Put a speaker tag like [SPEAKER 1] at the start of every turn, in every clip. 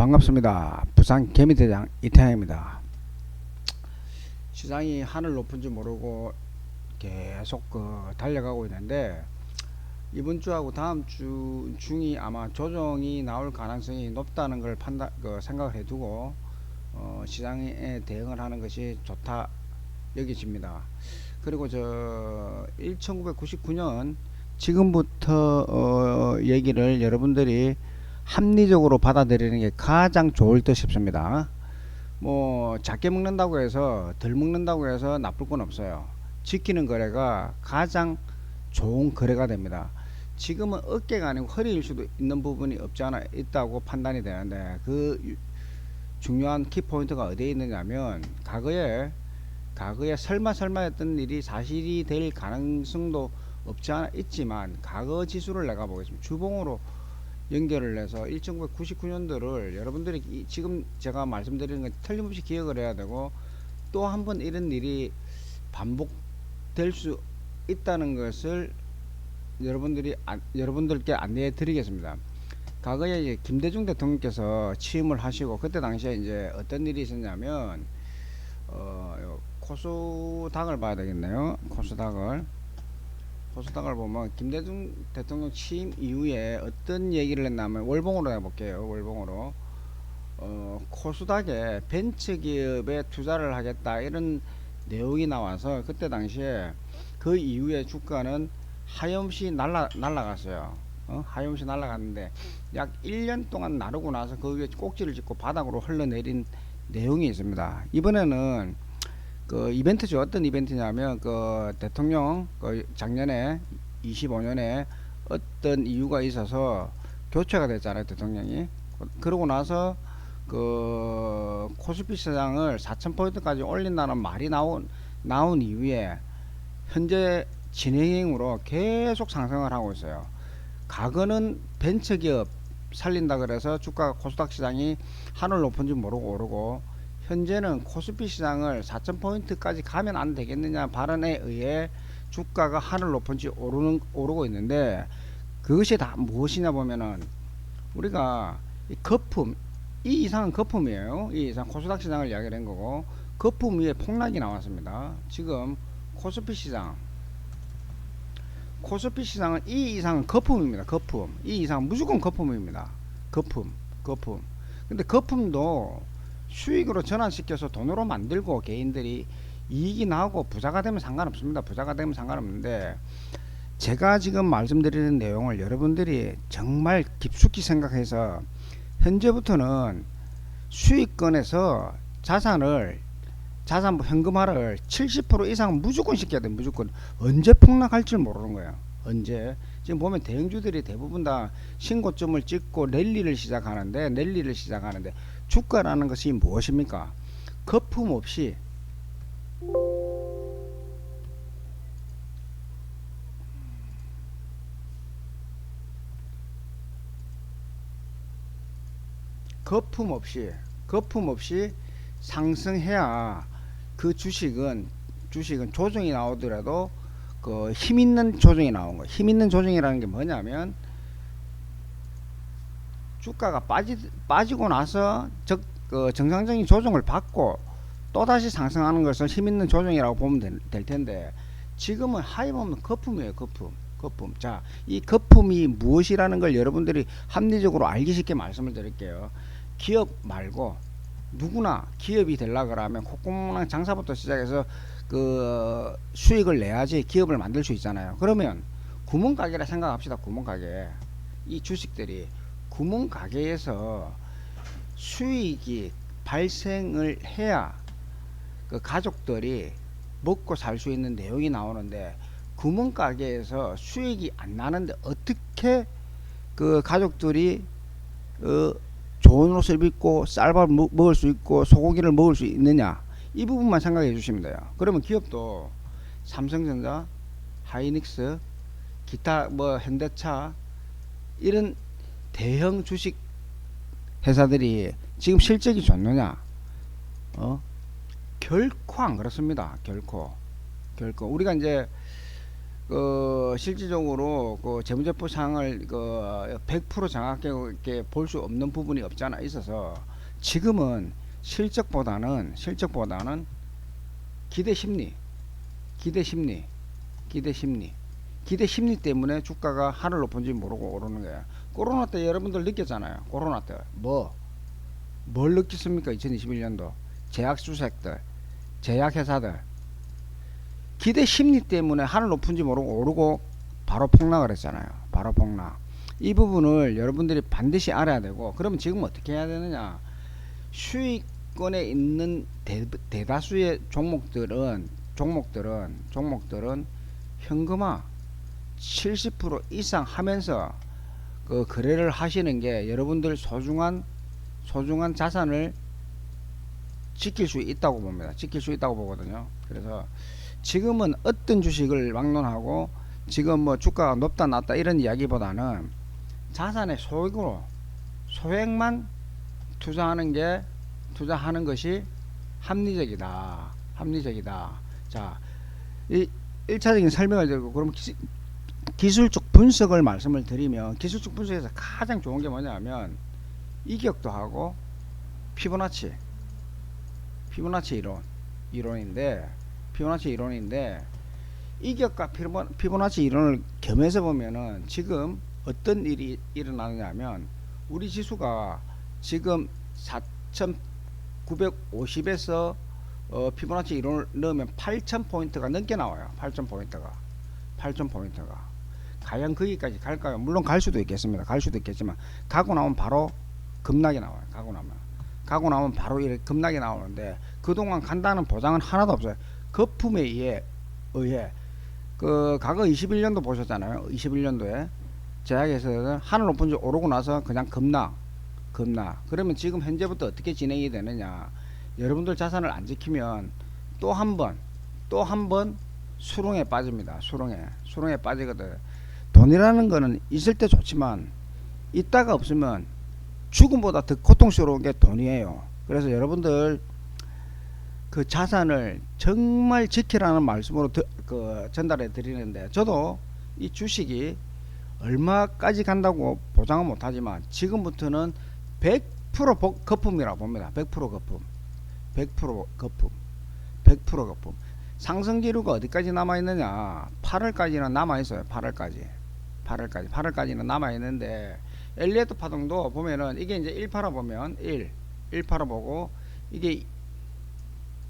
[SPEAKER 1] 반갑습니다. 부산 개미대장 이태양입니다. 시장이 하늘 높은 줄 모르고 계속 그 달려가고 있는데 이번 주하고 다음 주 중이 아마 조정이 나올 가능성이 높다는 걸 판단 그 생각을 해두고 어, 시장에 대응을 하는 것이 좋다 여겨집니다. 그리고 저 1999년 지금부터 어, 얘기를 여러분들이 합리적으로 받아들이는 게 가장 좋을 듯 싶습니다. 뭐 작게 먹는다고 해서 덜 먹는다고 해서 나쁠 건 없어요. 지키는 거래가 가장 좋은 거래가 됩니다. 지금은 어깨가 아니고 허리일 수도 있는 부분이 없지 않아 있다고 판단이 되는데 그 유- 중요한 키포인트가 어디에 있느냐면 과거에 과거에 설마 설마 했던 일이 사실이 될 가능성도 없지 않아 있지만 과거 지수를 내가 보겠습니다. 주봉으로 연결을 해서 1999년도를 여러분들이 이- 지금 제가 말씀드리는 건 틀림없이 기억을 해야 되고 또 한 번 이런 일이 반복될 수 있다는 것을 여러분들이 안- 여러분들께 안내해 드리겠습니다. 과거에 이제 김대중 대통령께서 취임을 하시고 그때 당시에 이제 어떤 일이 있었냐면 어요 코수닥을 봐야 되겠네요. 코수닥을 코수닥을 보면 김대중 대통령 취임 이후에 어떤 얘기를 했냐면 월봉으로 해볼게요. 월봉으로 어, 코수닥에 벤처기업에 투자를 하겠다 이런 내용이 나와서 그때 당시에 그 이후에 주가는 하염시 날라 날라갔어요. 어? 하염시 날라갔는데 약 1년 동안 나르고 나서 그 위에 꼭지를 찍고 바닥으로 흘러내린 내용이 있습니다. 이번에는 그 이벤트죠. 어떤 이벤트냐면 그 대통령 그 작년에 25년에 어떤 이유가 있어서 교체가 됐잖아요. 대통령이. 그러고 나서 그 코스피 시장을 4,000포인트까지 올린다는 말이 나온 나온 이후에 현재 진행형으로 계속 상승을 하고 있어요. 과거는 벤처기업 살린다 그래서 주가 코스닥 시장이 하늘 높은 줄 모르고 오르고 현재는 코스피 시장을 4,000포인트까지 가면 안 되겠느냐 발언에 의해 주가가 하늘 높은 줄 오르는 오르고 있는데 그것이 다 무엇이냐 보면은 우리가 이 거품 이 이상은 거품이에요. 이 이상 코스닥 시장을 이야기를 한 거고 거품 위에 폭락이 나왔습니다. 지금 코스피 시장 코스피 시장은 이 이상은 거품입니다. 거품. 이 이상은 무조건 거품입니다. 거품. 거품. 근데 거품도 수익으로 전환시켜서 돈으로 만들고 개인들이 이익이 나오고 부자가 되면 상관없습니다. 부자가 되면 상관없는데 제가 지금 말씀드리는 내용을 여러분들이 정말 깊숙이 생각해서 현재부터는 수익권에서 자산을 자산 뭐 현금화를 70% 이상 무조건 시켜야 돼 무조건. 언제 폭락할지 모르는 거예요. 언제? 지금 보면 대형주들이 대부분 다 신고점을 찍고 랠리를 시작하는데 랠리를 시작하는데 주가라는 것이 무엇입니까 거품 없이 거품 없이 거품 없이 상승해야 그 주식은 주식은 조정이 나오더라도 그 힘 있는 조정이 나온 거예요. 힘 있는 조정이라는 게 뭐냐면 주가가 빠지 빠지고 나서 적, 그 정상적인 조정을 받고 또 다시 상승하는 것을 힘 있는 조정이라고 보면 될, 될 텐데 지금은 하이 보면 거품이에요. 거품. 거품. 자, 이 거품이 무엇이라는 걸 여러분들이 합리적으로 알기 쉽게 말씀을 드릴게요. 기업 말고 누구나 기업이 되려 그러면 콧구멍 장사부터 시작해서 그 수익을 내야지 기업을 만들 수 있잖아요. 그러면 구멍가게라 생각합시다. 구멍가게. 이 주식들이 구멍 가게에서 수익이 발생을 해야 그 가족들이 먹고 살 수 있는 내용이 나오는데 구멍 가게에서 수익이 안 나는데 어떻게 그 가족들이 어 좋은 옷을 입고 쌀밥 먹- 먹을 수 있고 소고기를 먹을 수 있느냐 이 부분만 생각해 주시면 돼요. 그러면 기업도 삼성전자, 하이닉스, 기타 뭐 현대차 이런 대형 주식 회사들이 지금 실적이 좋느냐? 어? 결코 안 그렇습니다. 결코. 결코. 우리가 이제 그 실질적으로 그 재무제표 상을 그 100% 정확하게 볼 수 없는 부분이 없잖아 있어서 지금은 실적보다는 실적보다는 기대 심리, 기대 심리, 기대 심리, 기대 심리 때문에 주가가 하늘 높은지 모르고 오르는 거야. 코로나 때 여러분들 느꼈잖아요. 코로나 때 뭐? 뭘 느꼈습니까? 2021년도 제약 주식들, 제약 회사들 기대 심리 때문에 하늘 높은지 모르고 오르고 바로 폭락을 했잖아요. 바로 폭락. 이 부분을 여러분들이 반드시 알아야 되고 그러면 지금 어떻게 해야 되느냐? 수익권에 있는 대, 대다수의 종목들은 종목들은 종목들은 현금화 70% 이상 하면서 그 거래를 하시는 게 여러분들 소중한 소중한 자산을 지킬 수 있다고 봅니다. 지킬 수 있다고 보거든요. 그래서 지금은 어떤 주식을 막론하고 지금 뭐 주가가 높다 낮다 이런 이야기보다는 자산의 소액으로 소액만 투자하는 게 투자하는 것이 합리적이다. 합리적이다. 자, 이 1차적인 설명을 드리고 그럼 기, 기술적 분석을 말씀을 드리면 기술적 분석에서 가장 좋은 게 뭐냐면 이격도 하고 피보나치 피보나치 이론 이론인데 피보나치 이론인데 이격과 피보, 피보나치 이론을 겸해서 보면은 지금 어떤 일이 일어나느냐면 우리 지수가 지금 4,950에서 어, 피보나치 이론을 넣으면 8,000 포인트가 넘게 나와요. 8,000 포인트가 8,000 포인트가 과연 거기까지 갈까요? 물론 갈 수도 있겠습니다. 갈 수도 있겠지만 가고 나면 바로 급락이 나와요. 가고 나면 가고 나면 바로 이렇게 급락이 나오는데 그동안 간다는 보장은 하나도 없어요. 거품에 의해 의해 그 과거 21년도 보셨잖아요. 21년도에 제약에서는 하늘 높은 줄 오르고 나서 그냥 급락 급락 그러면 지금 현재부터 어떻게 진행이 되느냐 여러분들 자산을 안 지키면 또 한 번 또 한 번 수렁에 빠집니다 수렁에 수렁에 빠지거든 돈이라는 거는 있을 때 좋지만 있다가 없으면 죽음보다 더 고통스러운 게 돈이에요 그래서 여러분들 그 자산을 정말 지키라는 말씀으로 드, 그 전달해 드리는데 저도 이 주식이 얼마까지 간다고 보장은 못하지만 지금부터는 100% 거품이라고 봅니다. 100% 거품. 100% 거품. 100% 거품. 상승 기류가 어디까지 남아 있느냐? 8월까지는 남아 있어요. 8월까지. 8월까지. 8월까지는 남아 있는데 엘리어트 파동도 보면은 이게 이제 1파라 보면 1, 1파라 보고 이게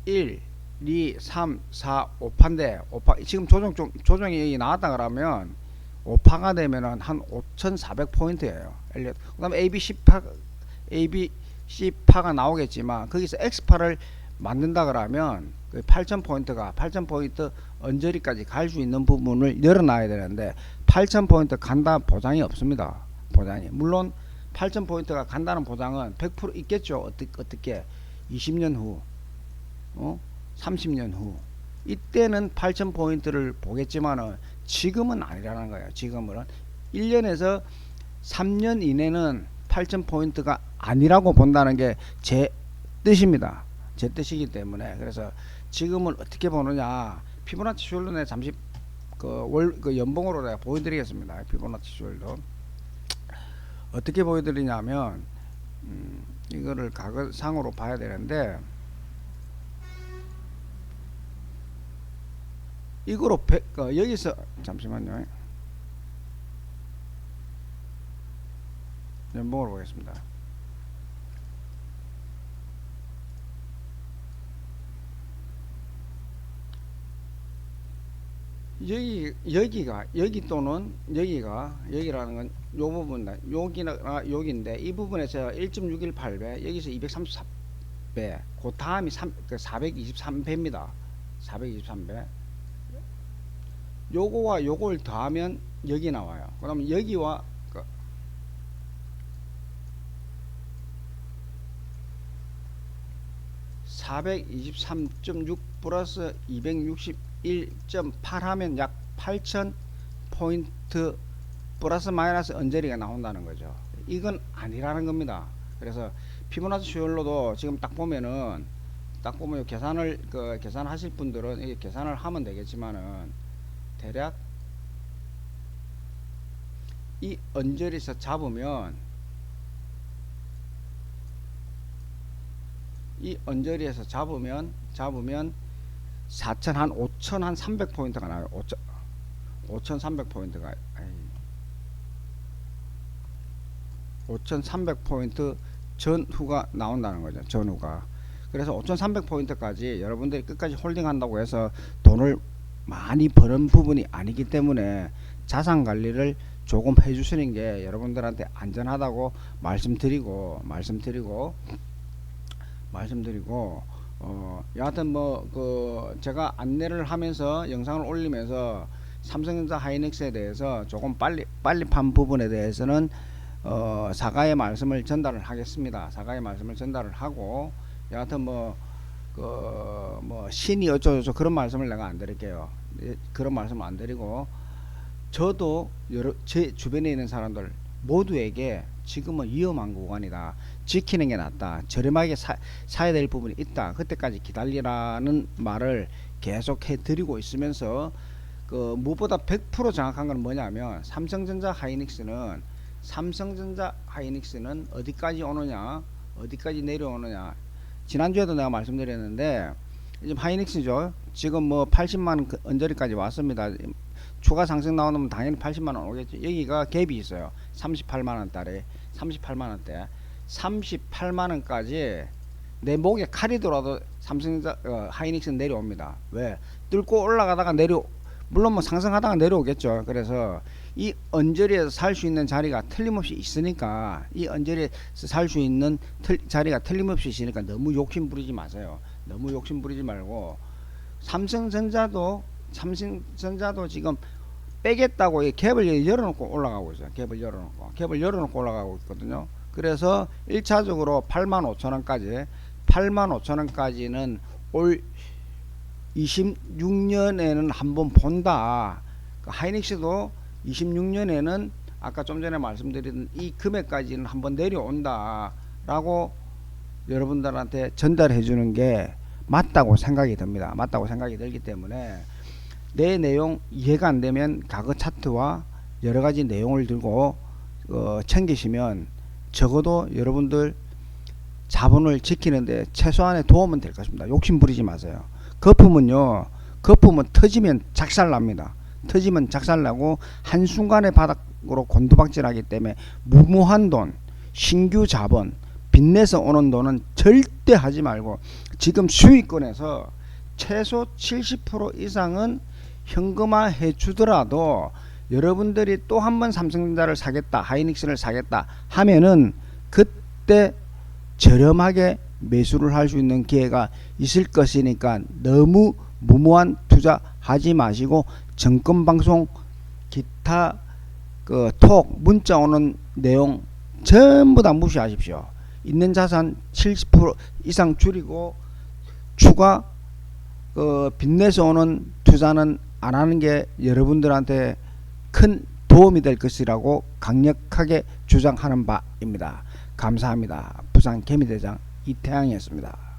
[SPEAKER 1] 1, 2, 3, 4, 5파인데 5파 지금 조정 좀 조정이 나왔다 그러면 5파가 되면은 한 5,400 포인트예요. 엘리어트. 그다음에 ABC 파 ABC 파가 나오겠지만 거기서 X파를 만든다 그러면 그8,000 포인트가 8,000 포인트 언저리까지 갈 수 있는 부분을 열어놔야 되는데 8,000 포인트 간다 보장이 없습니다. 보장이 물론 8,000 포인트가 간다는 보장은 100% 있겠죠. 어떻게 어떻게 20년 후, 어? 30년 후 이때는 8,000 포인트를 보겠지만은 지금은 아니라는 거예요. 지금은 1년에서 3년 이내는 8,000 포인트가 아니라고 본다는 게 제 뜻입니다. 제 뜻이기 때문에 그래서 지금은 어떻게 보느냐 피보나치 슈얼도 잠시 그월그 그 연봉으로 내가 보여드리겠습니다. 피보나치 슈얼도 어떻게 보여드리냐면 음, 이거를 가격상으로 봐야 되는데 이거로 배, 어, 여기서 잠시만요. 연봉으로 보겠습니다. 여기 여기가 여기 또는 여기가 여기라는 건 요 부분 여기나 아, 여기인데 이 부분에서 1.618배 여기서 234배 그 다음이 3, 그 423배입니다. 423배. 요거와 요걸 더하면 여기 나와요. 그러면 여기와 그 (423.6) 플러스 (261.8) 하면 약 (8,000) 포인트 플러스 마이너스 언저리가 나온다는 거죠. 이건 아니라는 겁니다. 그래서 피보나치 슈얼로도 지금 딱 보면은 딱 보면 계산을 그 계산하실 분들은 이게 계산을 하면 되겠지만은 대략 이 언저리에서 잡으면 이 언저리에서 잡으면 잡으면 4천 한 5천 한 300 포인트가 나요. 5천 5,300 포인트가 5,300 포인트 전후가 나온다는 거죠. 전후가. 그래서 5,300 포인트까지 여러분들이 끝까지 홀딩한다고 해서 돈을 많이 버는 부분이 아니기 때문에 자산 관리를 조금 해주시는 게 여러분들한테 안전하다고 말씀드리고 말씀드리고 말씀드리고 어 여하튼 뭐 그 제가 안내를 하면서 영상을 올리면서 삼성전자 하이닉스에 대해서 조금 빨리 빨리 판 부분에 대해서는 어 사과의 말씀을 전달을 하겠습니다. 사과의 말씀을 전달을 하고 여하튼 뭐 그 뭐 신이 어쩌고저쩌고 그런 말씀을 내가 안 드릴게요. 예, 그런 말씀 안 드리고 저도 여러 제 주변에 있는 사람들 모두에게 지금은 위험한 구간이다. 지키는 게 낫다. 저렴하게 사, 사야 될 부분이 있다. 그때까지 기다리라는 말을 계속 해 드리고 있으면서 그 무엇보다 100% 정확한 건 뭐냐면 삼성전자 하이닉스는 삼성전자 하이닉스는 어디까지 오느냐 어디까지 내려오느냐 지난주에도 내가 말씀드렸는데 지금 하이닉스죠 지금 뭐 80만원 그 언저리까지 왔습니다 추가 상승 나오면 당연히 80만 원 오겠죠 여기가 갭이 있어요. 38만원 달에 38만 원대. 38만 원까지 내 목에 칼이 들어도 삼성전자 어, 하이닉스 내려옵니다. 왜? 뚫고 올라가다가 내려 물론 뭐 상승하다가 내려오겠죠. 그래서 이 언저리에서 살 수 있는 자리가 틀림없이 있으니까 이 언저리에서 살 수 있는 틀, 자리가 틀림없이 있으니까 너무 욕심 부리지 마세요. 너무 욕심 부리지 말고 삼성전자도 삼성전자도 지금 빼겠다고 이 갭을 열어놓고 올라가고 있어요. 갭을 열어놓고 갭을 열어놓고 올라가고 있거든요. 그래서 1차적으로 8만 5천 원까지 8만 5천 원까지는 올 26년에는 한번 본다. 그 하이닉스도 26년에는 아까 좀 전에 말씀드린 이 금액까지는 한번 내려온다라고 여러분들한테 전달해 주는 게 맞다고 생각이 듭니다. 맞다고 생각이 들기 때문에 내 내용 이해가 안 되면 과거 차트와 여러 가지 내용을 들고 어, 챙기시면 적어도 여러분들 자본을 지키는데 최소한의 도움은 될 것입니다. 욕심 부리지 마세요. 거품은요, 거품은 터지면 작살납니다. 터지면 작살나고 한순간에 바닥으로 곤두박질하기 때문에 무모한 돈, 신규 자본, 빚내서 오는 돈은 절대 하지 말고 지금 수익권에서 최소 70% 이상은 현금화 해 주더라도 여러분들이 또 한 번 삼성전자를 사겠다, 하이닉스를 사겠다 하면은 그때 저렴하게 매수를 할 수 있는 기회가 있을 것이니까 너무 무모한 투자하지 마시고 정권 방송 기타 그 톡 문자 오는 내용 전부 다 무시하십시오. 있는 자산 70% 이상 줄이고 추가 그 빚내서 오는 투자는 안 하는 게 여러분들한테 큰 도움이 될 것이라고 강력하게 주장하는 바입니다. 감사합니다. 부산 개미대장 이태양이었습니다.